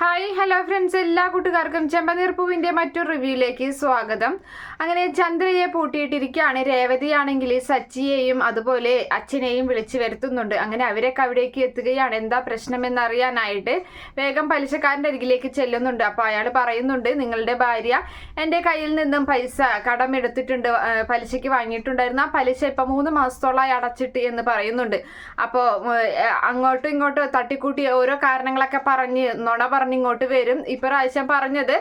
Hi hello friends. എല്ലാ കൂട്ടുകാർക്കും ചെമ്പനീർപ്പൂവിന്റെ മറ്റൊരു റിവ്യൂയിലേക്ക് സ്വാഗതം. അങ്ങനെ ചന്ദ്രയെ പൂട്ടിയിട്ടിരിക്കുകയാണ്. രേവതിയാണെങ്കിൽ സച്ചിയെയും അതുപോലെ അച്ഛനെയും വിളിച്ചു വരുത്തുന്നുണ്ട്. അങ്ങനെ അവരൊക്കെ അവിടേക്ക് എത്തുകയാണ്. എന്താ പ്രശ്നമെന്ന് അറിയാനായിട്ട് വേഗം പലിശക്കാരന്റെ അരികിലേക്ക് ചെല്ലുന്നുണ്ട്. അപ്പോൾ അയാൾ പറയുന്നുണ്ട് നിങ്ങളുടെ ഭാര്യ എന്റെ കയ്യിൽ നിന്നും പൈസ കടമെടുത്തിട്ടുണ്ട് പലിശയ്ക്ക് വാങ്ങിയിട്ടുണ്ടായിരുന്നു. ആ പലിശ ഇപ്പം മൂന്ന് മാസത്തോളമായി അടച്ചിട്ട് എന്ന് പറയുന്നുണ്ട്. അപ്പോൾ അങ്ങോട്ടും ഇങ്ങോട്ടും തട്ടിക്കൂട്ടി ഓരോ കാരണങ്ങളൊക്കെ പറഞ്ഞ് നുണ പറഞ്ഞ് ഇങ്ങോട്ട് വരും. ഇപ്രാവശ്യം പറഞ്ഞത്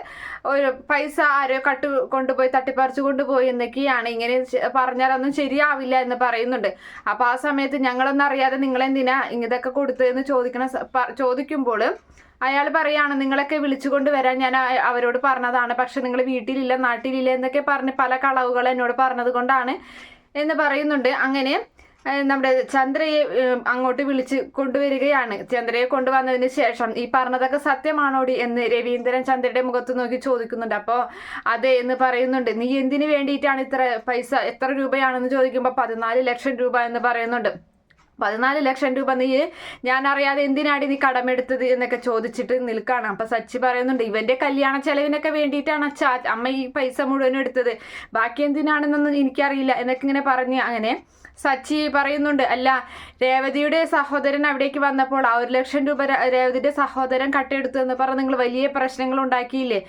ഒരു പൈസ ആരോ കട്ട് കൊണ്ടുപോയി തട്ടിപ്പറിച്ചു കൊണ്ടുപോയി എന്നൊക്കെയാണ്. ഇങ്ങനെ പറഞ്ഞാലൊന്നും ശരിയാവില്ല എന്ന് പറയുന്നുണ്ട്. അപ്പോൾ ആ സമയത്ത് ഞങ്ങളൊന്നും അറിയാതെ നിങ്ങളെന്തിനാ ഇതൊക്കെ കൊടുത്തതെന്ന് ചോദിക്കണ എന്ന് ചോദിക്കണ ചോദിക്കുമ്പോൾ അയാൾ പറയാണ് നിങ്ങളൊക്കെ വിളിച്ചുകൊണ്ട് വരാൻ ഞാൻ അവരോട് പറഞ്ഞതാണ്. പക്ഷെ നിങ്ങൾ വീട്ടിലില്ല നാട്ടിലില്ല എന്നൊക്കെ പറഞ്ഞ് പല കളവുകൾ എന്നോട് പറഞ്ഞത് കൊണ്ടാണ് എന്ന് പറയുന്നുണ്ട്. അങ്ങനെ നമ്മുടെ ചന്ദ്രയെ അങ്ങോട്ട് വിളിച്ച് കൊണ്ടുവരികയാണ്. ചന്ദ്രയെ കൊണ്ടുവന്നതിന് ശേഷം ഈ പറഞ്ഞതൊക്കെ സത്യമാണോടി എന്ന് രവീന്ദ്രൻ ചന്ദ്രയുടെ മുഖത്ത് നോക്കി ചോദിക്കുന്നുണ്ട്. അപ്പോൾ അതെ എന്ന് പറയുന്നുണ്ട്. നീ എന്തിനു വേണ്ടിയിട്ടാണ് ഇത്ര പൈസ എത്ര രൂപയാണെന്ന് ചോദിക്കുമ്പോൾ പതിനാല് ലക്ഷം രൂപ എന്ന് പറയുന്നുണ്ട്. പതിനാല് ലക്ഷം രൂപ നീ ഞാൻ അറിയാതെ എന്തിനാടി നീ കടമെടുത്തത് എന്നൊക്കെ ചോദിച്ചിട്ട് നിൽക്കാണ്. അപ്പൊ സച്ചി പറയുന്നുണ്ട് ഇവന്റെ കല്യാണ ചെലവിനൊക്കെ വേണ്ടിയിട്ടാണ് അച്ഛാ അമ്മ ഈ പൈസ മുഴുവനും എടുത്തത്. ബാക്കി എന്തിനാണെന്നൊന്നും എനിക്കറിയില്ല എന്നൊക്കെ ഇങ്ങനെ പറഞ്ഞ് അങ്ങനെ സച്ചി പറയുന്നുണ്ട് അല്ല രേവതിയുടെ സഹോദരൻ അവിടേക്ക് വന്നപ്പോൾ ആ ഒരു ലക്ഷം രൂപ രേവതിയുടെ സഹോദരൻ കട്ടെടുത്തു എന്ന് പറഞ്ഞ് നിങ്ങൾ വലിയ പ്രശ്നങ്ങൾ ഉണ്ടാക്കിയില്ലേ?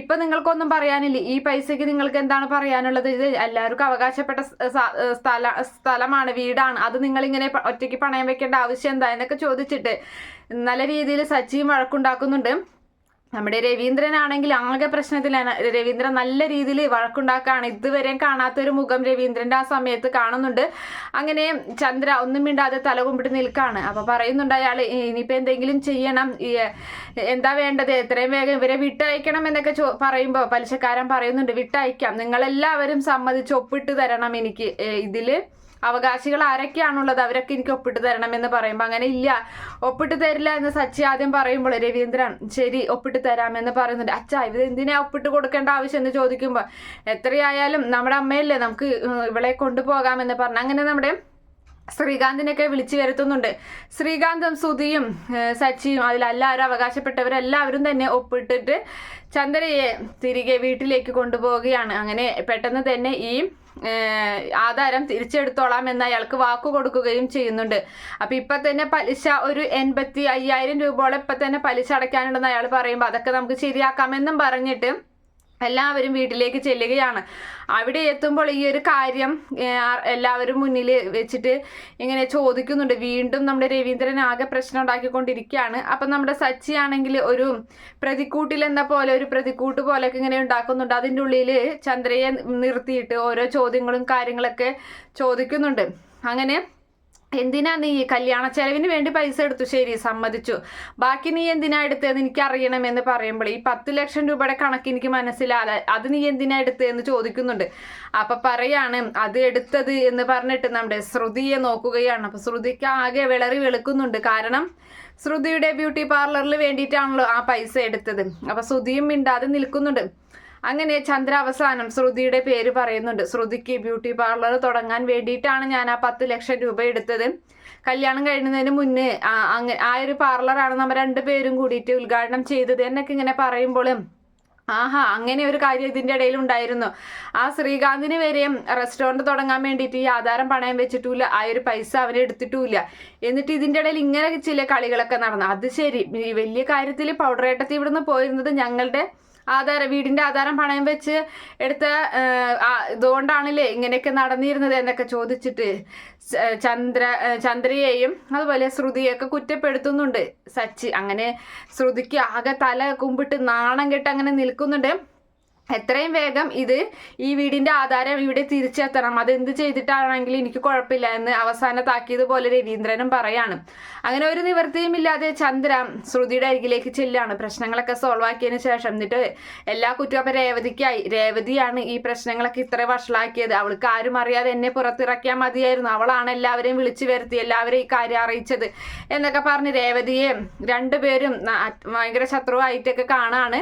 ഇപ്പം നിങ്ങൾക്കൊന്നും പറയാനില്ല? ഈ പൈസയ്ക്ക് നിങ്ങൾക്ക് എന്താണ് പറയാനുള്ളത്? ഇത് എല്ലാവർക്കും അവകാശപ്പെട്ട സ്ഥല സ്ഥലമാണ് വീടാണ്. അത് നിങ്ങളിങ്ങനെ ഒറ്റയ്ക്ക് പണയം വെക്കേണ്ട ആവശ്യം എന്താ? എന്നൊക്കെ ചോദിച്ചിട്ട് നല്ല രീതിയിൽ സച്ചിയും വഴക്കുണ്ടാക്കുന്നുണ്ട്. നമ്മുടെ രവീന്ദ്രനാണെങ്കിൽ ആകെ പ്രശ്നത്തിൽ രവീന്ദ്രൻ നല്ല രീതിയിൽ വഴക്കുണ്ടാക്കുകയാണ് ഇതുവരെയും കാണാത്ത ഒരു മുഖം രവീന്ദ്രന്റെ ആ സമയത്ത് കാണുന്നുണ്ട്. അങ്ങനെ ചന്ദ്ര ഒന്നും മിണ്ടാതെ തല കുമ്പിട്ട് നിൽക്കുകയാണ് അപ്പോൾ പറയുന്നുണ്ട് അയാൾ ഇനിയിപ്പോൾ എന്തെങ്കിലും ചെയ്യണം. എന്താ വേണ്ടത്? എത്രയും വേഗം ഇവരെ വിട്ടയക്കണം എന്നൊക്കെ ചോ പറയുമ്പോൾ പലിശക്കാരൻ പറയുന്നുണ്ട് വിട്ടയക്കാം. നിങ്ങളെല്ലാവരും സമ്മതിച്ച് ഒപ്പിട്ട് തരണം എനിക്ക് ഇതിൽ അവകാശികൾ ആരൊക്കെയാണുള്ളത് അവരൊക്കെ എനിക്ക് ഒപ്പിട്ട് തരണം എന്ന് പറയുമ്പോൾ അങ്ങനെ ഇല്ല. ഒപ്പിട്ട് തരില്ല എന്ന് സച്ചി ആദ്യം പറയുമ്പോൾ രവീന്ദ്രൻ ശരി ഒപ്പിട്ട് തരാമെന്ന് പറയുന്നുണ്ട്. അച്ഛാ ഇത് എന്തിനാ ഒപ്പിട്ട് കൊടുക്കേണ്ട ആവശ്യം എന്ന് ചോദിക്കുമ്പോൾ എത്രയായാലും നമ്മുടെ അമ്മയല്ലേ നമുക്ക് ഇവളെ കൊണ്ടുപോകാമെന്ന് പറഞ്ഞു. അങ്ങനെ നമ്മുടെ ശ്രീകാന്തിനൊക്കെ വിളിച്ചു വരുത്തുന്നുണ്ട്. ശ്രീകാന്തും സുധിയും സച്ചിയും അതിലെല്ലാവരും അവകാശപ്പെട്ടവരെല്ലാവരും തന്നെ ഒപ്പിട്ടിട്ട് ചന്ദ്രയെ തിരികെ വീട്ടിലേക്ക് കൊണ്ടുപോവുകയാണ്. അങ്ങനെ പെട്ടെന്ന് തന്നെ ഈ ആധാരം തിരിച്ചെടുത്തോളാം എന്ന് അയാൾക്ക് വാക്കു കൊടുക്കുകയും ചെയ്യുന്നുണ്ട്. അപ്പൊ ഇപ്പൊ തന്നെ പലിശ ഒരു എൺപത്തി അയ്യായിരം രൂപയോളം ഇപ്പൊ തന്നെ പലിശ അടയ്ക്കാനുണ്ടെന്ന് അയാൾ പറയുമ്പോൾ അതൊക്കെ നമുക്ക് ശരിയാക്കാമെന്നും പറഞ്ഞിട്ട് എല്ലാവരും വീട്ടിലേക്ക് ചെല്ലുകയാണ്. അവിടെ എത്തുമ്പോൾ ഈ ഒരു കാര്യം എല്ലാവരും മുന്നിൽ വെച്ചിട്ട് ഇങ്ങനെ ചോദിക്കുന്നുണ്ട്. വീണ്ടും നമ്മുടെ രവീന്ദ്രൻ ആകെ പ്രശ്നം ഉണ്ടാക്കിക്കൊണ്ടിരിക്കുകയാണ്. അപ്പം നമ്മുടെ സച്ചി ആണെങ്കിൽ ഒരു പ്രതിക്കൂട്ടിൽ എന്ന പോലെ ഒരു പ്രതിക്കൂട്ട് പോലെയൊക്കെ ഇങ്ങനെ ഉണ്ടാക്കുന്നുണ്ട്. അതിന്റെ ഉള്ളിൽ ചന്ദ്രയെ നിർത്തിയിട്ട് ഓരോ ചോദ്യങ്ങളും കാര്യങ്ങളൊക്കെ ചോദിക്കുന്നുണ്ട്. അങ്ങനെ എന്തിനാ നീ കല്യാണ ചെലവിന് വേണ്ടി പൈസ എടുത്തു? ശരി സമ്മതിച്ചു. ബാക്കി നീ എന്തിനാ എടുത്തതെന്ന് എനിക്ക് അറിയണമെന്ന് പറയുമ്പോൾ ഈ പത്ത് ലക്ഷം രൂപയുടെ കണക്ക് എനിക്ക് മനസ്സിലാതെ അത് നീ എന്തിനാ എടുത്തതെന്ന് ചോദിക്കുന്നുണ്ട്. അപ്പൊ പറയാണ് അത് എടുത്തത് എന്ന് പറഞ്ഞിട്ട് നമ്മുടെ ശ്രുതിയെ നോക്കുകയാണ്. അപ്പൊ ശ്രുതിക്ക് ആകെ വിളറി വെളുക്കുന്നുണ്ട്. കാരണം ശ്രുതിയുടെ ബ്യൂട്ടി പാർലറിൽ വേണ്ടിയിട്ടാണല്ലോ ആ പൈസ എടുത്തത്. അപ്പൊ ശ്രുതിയും മിണ്ടാതെ നിൽക്കുന്നുണ്ട്. അങ്ങനെ ചന്ദ്ര അവസാനം ശ്രുതിയുടെ പേര് പറയുന്നുണ്ട്. ശ്രുതിക്ക് ബ്യൂട്ടി പാർലർ തുടങ്ങാൻ വേണ്ടിയിട്ടാണ് ഞാൻ ആ പത്ത് ലക്ഷം രൂപ എടുത്തത്. കല്യാണം കഴിയുന്നതിന് മുന്നേ ആ അങ്ങ ആ ഒരു പാർലറാണ് നമ്മൾ രണ്ടുപേരും കൂടിയിട്ട് ഉദ്ഘാടനം ചെയ്തത് എന്നൊക്കെ ഇങ്ങനെ പറയുമ്പോഴും ആഹാ അങ്ങനെ ഒരു കാര്യം ഇതിന്റെ ഇടയിൽ ഉണ്ടായിരുന്നു. ആ ശ്രീകാന്തിന് വരെയും റെസ്റ്റോറന്റ് തുടങ്ങാൻ വേണ്ടിയിട്ട് ഈ ആധാരം പണയം വെച്ചിട്ടില്ല ആ ഒരു പൈസ അവന് എടുത്തിട്ടുമില്ല. എന്നിട്ട് ഇതിന്റെ ഇടയിൽ ഇങ്ങനെ ചില കളികളൊക്കെ നടന്നു. അത് ശരി വലിയ കാര്യത്തിൽ പൗഡറേട്ടത്തിൽ ഇവിടുന്ന് പോയിരുന്നത് ഞങ്ങളുടെ ആധാരം വീടിന്റെ ആധാരം പണയം വെച്ച് എടുത്ത ഇതുകൊണ്ടാണല്ലേ ഇങ്ങനെയൊക്കെ നടന്നിരുന്നത് എന്നൊക്കെ ചോദിച്ചിട്ട് ചന്ദ്ര ചന്ദ്രയെയും അതുപോലെ ശ്രുതിയൊക്കെ കുറ്റപ്പെടുത്തുന്നുണ്ട്. സച്ചി അങ്ങനെ ശ്രുതിക്ക് ആകെ തല കുമ്പിട്ട് നാണം കെട്ട് അങ്ങനെ നിൽക്കുന്നുണ്ട്. എത്രയും വേഗം ഇത് ഈ വീടിന്റെ ആധാരം ഇവിടെ തിരിച്ചെത്തണം. അതെന്ത് ചെയ്തിട്ടാണെങ്കിലും എനിക്ക് കുഴപ്പമില്ല എന്ന് അവസാന താക്കിയതുപോലെ രവീന്ദ്രനും പറയാണ്. അങ്ങനെ ഒരു നിവൃത്തിയും ഇല്ലാതെ ചന്ദ്ര ശ്രുതിയുടെ അരികിലേക്ക് ചെല്ലാണ്. പ്രശ്നങ്ങളൊക്കെ സോൾവ് ആക്കിയതിന് ശേഷം എന്നിട്ട് എല്ലാ കുറ്റവും രേവതിക്കായി. രേവതിയാണ് ഈ പ്രശ്നങ്ങളൊക്കെ ഇത്ര വഷളാക്കിയത്. അവൾക്ക് ആരും അറിയാതെ എന്നെ പുറത്തിറക്കിയാൽ മതിയായിരുന്നു. അവളാണ് എല്ലാവരെയും വിളിച്ചു വരുത്തി എല്ലാവരെയും ഈ കാര്യം അറിയിച്ചത് എന്നൊക്കെ പറഞ്ഞ് രേവതിയെ രണ്ടുപേരും ഭയങ്കര ശത്രുവായിട്ടൊക്കെ കാണാണ്.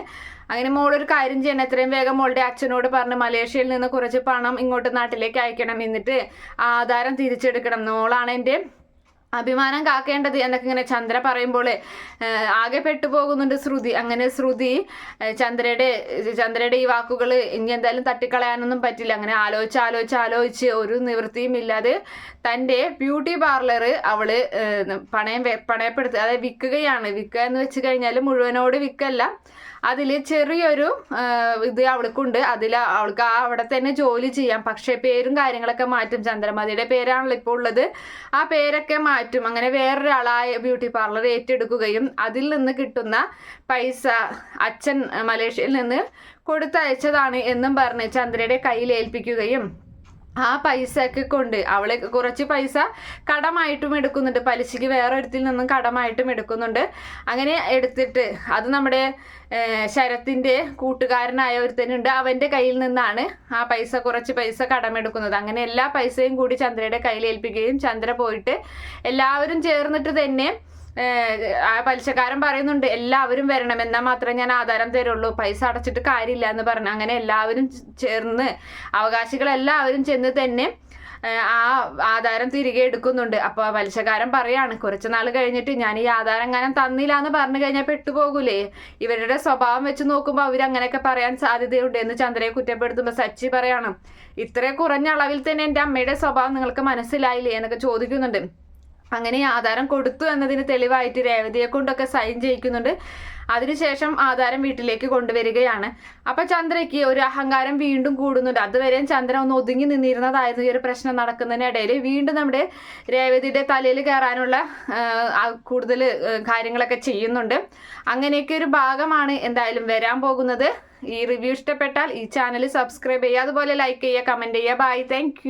അങ്ങനെ മോൾ ഒരു കാര്യം ചെയ്യണം. എത്രയും വേഗം മോളുടെ അച്ഛനോട് പറഞ്ഞ് മലേഷ്യയിൽ നിന്ന് കുറച്ച് പണം ഇങ്ങോട്ട് നാട്ടിലേക്ക് അയക്കണം എന്നിട്ട് ആധാരം തിരിച്ചെടുക്കണം. മോളാണ് എന്റെ അഭിമാനം കാക്കേണ്ടത് എന്നൊക്കെ ഇങ്ങനെ ചന്ദ്ര പറയുമ്പോൾ ആകെ പെട്ടുപോകുന്നുണ്ട് ശ്രുതി. അങ്ങനെ ശ്രുതി ചന്ദ്രയുടെ ചന്ദ്രയുടെ ഈ വാക്കുകൾ ഇനി എന്തായാലും തട്ടിക്കളയാനൊന്നും പറ്റില്ല. അങ്ങനെ ആലോചിച്ച് ആലോചിച്ച് ആലോചിച്ച് ഒരു നിവൃത്തിയും ഇല്ലാതെ തന്റെ ബ്യൂട്ടി പാർലർ അവൾ പണയം പണയപ്പെടുത്തുക അതായത് വിൽക്കുകയാണ്. വിൽക്കുക എന്ന് വെച്ച് കഴിഞ്ഞാൽ മുഴുവനോട് വിൽക്കല്ല. അതിൽ ചെറിയൊരു ഇത് അവൾക്കുണ്ട്. അതിൽ അവൾക്ക് ആ അവിടെ തന്നെ ജോലി ചെയ്യാം. പക്ഷേ പേരും കാര്യങ്ങളൊക്കെ മാറ്റും. ചന്ദ്രമതിയുടെ പേരാണല്ലോ ഇപ്പോൾ ഉള്ളത്. ആ പേരൊക്കെ മാറ്റും. അങ്ങനെ വേറൊരാളായ ബ്യൂട്ടി പാർലർ ഏറ്റെടുക്കുകയും അതിൽ നിന്ന് കിട്ടുന്ന പൈസ അച്ഛൻ മലേഷ്യയിൽ നിന്ന് കൊടുത്തയച്ചതാണ് എന്നും പറഞ്ഞ് ചന്ദ്രയുടെ കയ്യിൽ ഏൽപ്പിക്കുകയും ആ പൈസ ഒക്കെ കൊണ്ട് അവൾ കുറച്ച് പൈസ കടമായിട്ടും എടുക്കുന്നുണ്ട്. പലിശയ്ക്ക് വേറെ ഒരിടത്തിൽ നിന്നും കടമായിട്ടും എടുക്കുന്നുണ്ട്. അങ്ങനെ എടുത്തിട്ട് അത് നമ്മുടെ ശരത്തിന്റെ കൂട്ടുകാരനായ ഒരുത്തനുണ്ട്. അവന്റെ കയ്യിൽ നിന്നാണ് ആ പൈസ കുറച്ച് പൈസ കടമെടുക്കുന്നത്. അങ്ങനെ എല്ലാ പൈസയും കൂടി ചന്ദ്രയുടെ കയ്യിൽ ഏൽപ്പിക്കുകയും ചന്ദ്ര പോയിട്ട് എല്ലാവരും ചേർന്നിട്ട് തന്നെ ആ പലിശക്കാരൻ പറയുന്നുണ്ട് എല്ലാവരും വരണം എന്നാൽ മാത്രമേ ഞാൻ ആധാരം തരുള്ളൂ പൈസ അടച്ചിട്ട് കാര്യമില്ല എന്ന് പറഞ്ഞു. അങ്ങനെ എല്ലാവരും ചേർന്ന് അവകാശികളെല്ലാവരും ചെന്ന് തന്നെ ആ ആധാരം തിരികെ എടുക്കുന്നുണ്ട്. അപ്പോൾ പലിശക്കാരൻ പറയാണ് കുറച്ച് നാൾ കഴിഞ്ഞിട്ട് ഞാൻ ഈ ആധാരം എങ്ങനെ തന്നില്ല എന്ന് പറഞ്ഞു കഴിഞ്ഞാൽ പെട്ടുപോകൂലേ. ഇവരുടെ സ്വഭാവം വെച്ച് നോക്കുമ്പോൾ അവർ അങ്ങനെയൊക്കെ പറയാൻ സാധ്യതയുണ്ട് എന്ന് ചന്ദ്രയെ കുറ്റപ്പെടുത്തുമ്പോൾ സച്ചി പറയണം ഇത്രയും കുറഞ്ഞ അളവിൽ തന്നെ എന്റെ അമ്മയുടെ സ്വഭാവം നിങ്ങൾക്ക് മനസ്സിലായില്ലേ? എന്നൊക്കെ ചോദിക്കുന്നുണ്ട്. അങ്ങനെ ആധാരം കൊടുത്തു എന്നതിന് തെളിവായിട്ട് രേവതിയെ കൊണ്ടൊക്കെ സൈൻ ചെയ്യിക്കുന്നുണ്ട്. അതിനുശേഷം ആധാരം വീട്ടിലേക്ക് കൊണ്ടുവരികയാണ്. അപ്പൊ ചന്ദ്രയ്ക്ക് ഒരു അഹങ്കാരം വീണ്ടും കൂടുന്നുണ്ട്. അതുവരെയും ചന്ദ്രൻ ഒന്ന് ഒതുങ്ങി നിന്നിരുന്നതായിരുന്നു ഈ ഒരു പ്രശ്നം നടക്കുന്നതിനിടയിൽ വീണ്ടും നമ്മുടെ രേവതിയുടെ തലയിൽ കയറാനുള്ള കൂടുതൽ കാര്യങ്ങളൊക്കെ ചെയ്യുന്നുണ്ട്. അങ്ങനെയൊക്കെ ഒരു ഭാഗമാണ് എന്തായാലും വരാൻ പോകുന്നത്. ഈ റിവ്യൂ ഇഷ്ടപ്പെട്ടാൽ ഈ ചാനൽ സബ്സ്ക്രൈബ് ചെയ്യുക. അതുപോലെ ലൈക്ക് ചെയ്യുക കമന്റ് ചെയ്യുക. Bye thank